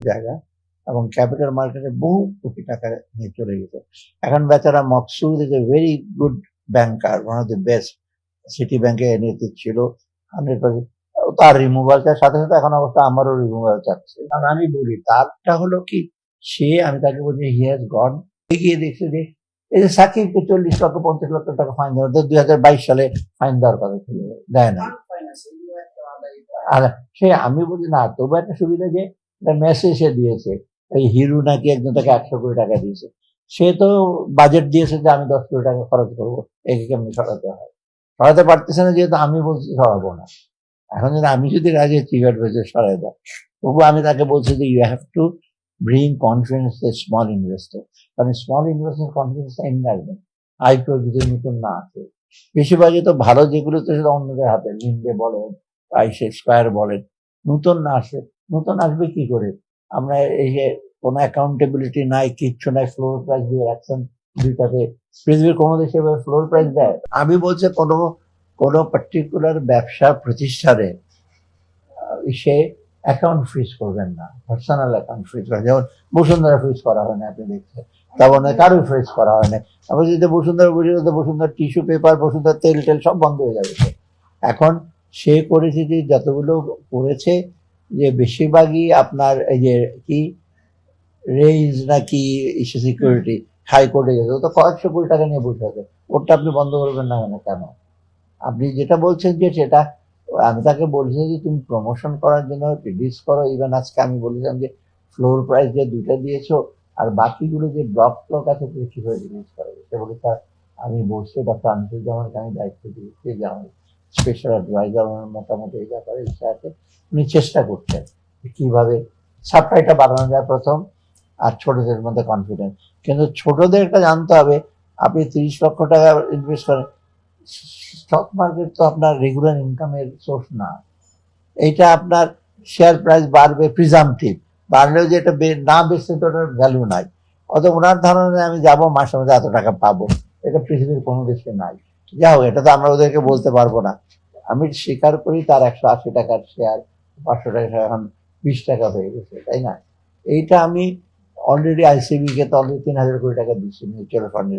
জায়গা এবং ক্যাপিটাল মার্কেটে বহু কোটি টাকা নিয়ে চলে গেছে। এখন বেচারা Maqsood is a very good banker one of the best City ব্যাংকে এনএতে ছিল হান্ড্রেড পার্সেন্ট তার রিমুভাল চার সাথে সাথে এখন অবশ্য আমারও রিমুভাল চাচ্ছে। কারণ আমি বলি তারটা হলো কি সে আমি তাকে বলছি হি হ্যাজ গড গিয়ে দেখছে যে এই যে সাকিবকে চল্লিশ লক্ষ পঞ্চাশ লক্ষ টাকা ফাইন দেওয়ার দুই হাজার বাইশ সালে ফাইন দেওয়ার কথা ছিল দেয় না আর সে আমি বলি না তবু একটা সুবিধা যে মেসেজ সে দিয়েছে। এই হিরু নাকি একজন তাকে একশো কোটি টাকা দিয়েছে। সে তো বাজেট দিয়েছে যে আমি দশ কোটি টাকা খরচ করব, একে কেমনি সরাতে হয়? সরাতে পারতেছে না যেহেতু আমি বলছি সরাবো না। এখন যদি আমি যদি রাজি চিফ অ্যাডভাইজার সরাই দাও। তবু আমি তাকে বলছি যে you have to bring confidence the small investor কারণ স্মল ইনভেস্টার কনফিডেন্স এমনি আসবে আইপিও যদি নতুন না আছে বেশিরভাগই তো ভালো যেগুলো তো সেটা অন্যদের হাতে লিন্ডে বলেন আইসে স্কোয়ার বলেন, নতুন না আসে। নতুন আসবে কি করে? আমরা এই যে কোনো অ্যাকাউন্টেবিলিটি নাই, কিচ্ছু নাই ফ্লোর প্রাইস দিয়ে রাখছেন দুইটাতে। পৃথিবীর কোনো দেশে ফ্লোর প্রাইস দেয়? আমি বলছি কোনো কোনো পার্টিকুলার ব্যবসা প্রতিষ্ঠানে সে অ্যাকাউন্ট ফ্রিজ করবেন না। পার্সোনাল অ্যাকাউন্ট ফ্রিজ করা। যেমন বসুন্ধরা ফ্রিজ করা হয় না, আপনি দেখছেন। তেমন কারও ফ্রিজ করা হয় না। আবার যদি বসুন্ধরা বুঝে তো বসুন্ধরা টিস্যু পেপার বসুন্ধরা তেল টেল সব বন্ধ হয়ে যাবে। এখন সে করেছে যে যতগুলো করেছে যে বেশিরভাগই আপনার এই যে কি রেইজ নাকি ইস্যু সিকিউরিটি হাইকোর্টে গেছে তো কয়েকশো কোটি টাকা নিয়ে বসে আছে। ওটা আপনি বন্ধ করবেন না কেন? কেন? আপনি যেটা বলছেন যে সেটা, আমি তাকে বলছি যে তুমি প্রমোশন করার জন্য রিলিজ করো। ইভেন আজকে আমি বলেছিলাম যে ফ্লোর প্রাইস যে দুইটা দিয়েছ, আর বাকিগুলো যে ব্লক ব্লক আছে তুমি কীভাবে রিলিজ করো সে বলে আমি বসে ডক্টর আনিসুজ্জামানকে আমি দায়িত্ব দিয়েছি যে আমার স্পেশাল অ্যাডভাইজার আমার মোটামুটি এই ব্যাপারে ইচ্ছা আছে। উনি চেষ্টা করছেন কীভাবে সাপ্লাইটা বাড়ানো যায় প্রথম আর ছোটদের মধ্যে কনফিডেন্স কিন্তু ছোটদেরটা জানতে হবে, আপনি তিরিশ লক্ষ টাকা ইনভেস্ট করেন স্টক মার্কেট তো আপনার রেগুলার ইনকামের সোর্স না। এইটা আপনার শেয়ার প্রাইস বাড়বে প্রিজামটিভ বাড়লেও যে এটা না বেচতে তো ওটার ভ্যালু নাই। অত ওনার ধারণায় আমি যাব, মাসে মাসে এত টাকা পাবো। এটা পৃথিবীর কোনো দেশে নাই। যাই হোক, এটা তো আমরা ওদেরকে বলতে পারব না। আমি স্বীকার করি তার একশো আশি টাকার শেয়ার পাঁচশো টাকা এখন বিশ টাকা হয়ে গেছে, তাই না? এইটা আমি অলরেডি আইসিবি কে তো অলরেডি তিন হাজার কোটি টাকা দিচ্ছি মিউচুয়াল ফান্ডের